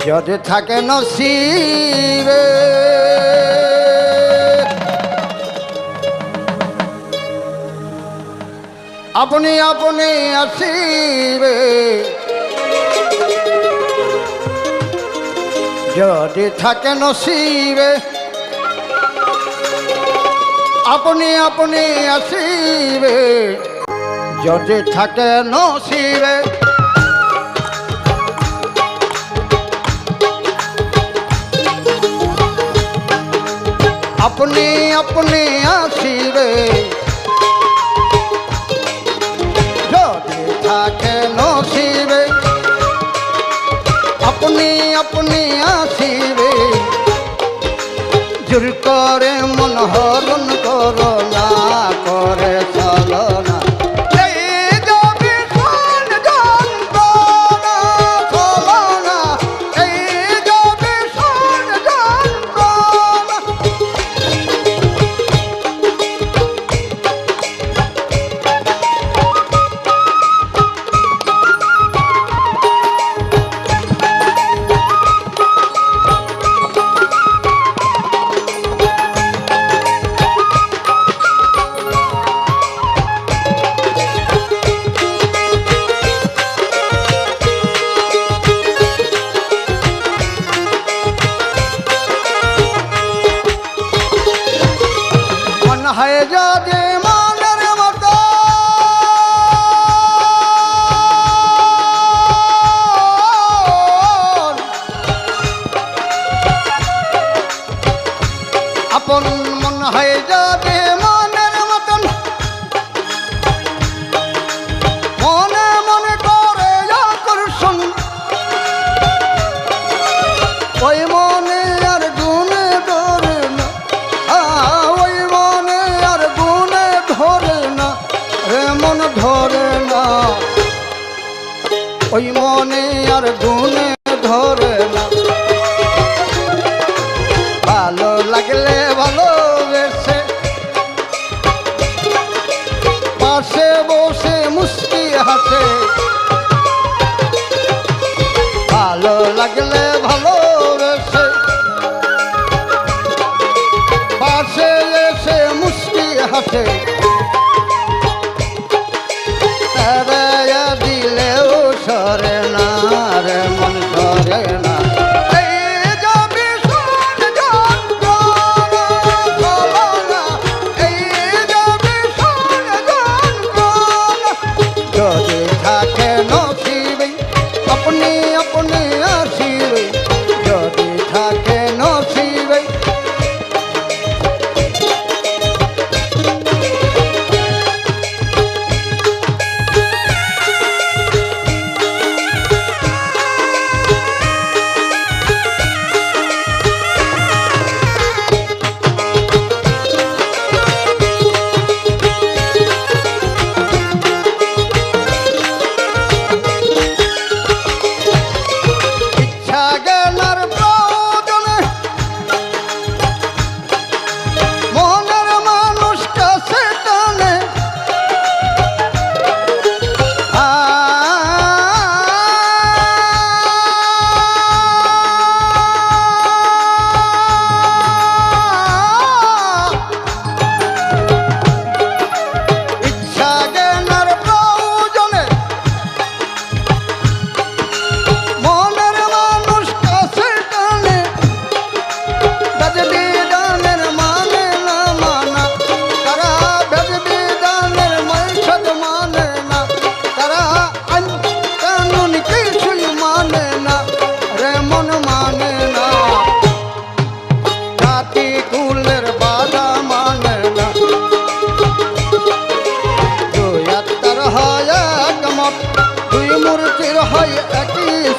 যদি থাকে নসিবে, আপনি আপনি আসিবে। যদি থাকে নসিবে, আপনি আপনি আসিবে। যদি থাকে নসিবে अपने अपने आशीरे जो देखा के नो शिवे अपने अपने आशीरे जुर करे मन हरण करो কাছে ভালো লাগলে ভালো রেসে পাশে এসে মুশকি হাসে। अपने आस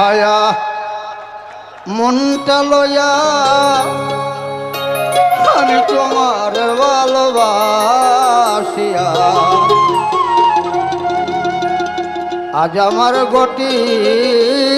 হায়া মনটা লয়া আমি তোমার ভালোবাসিয়া। আজ আমার গটিল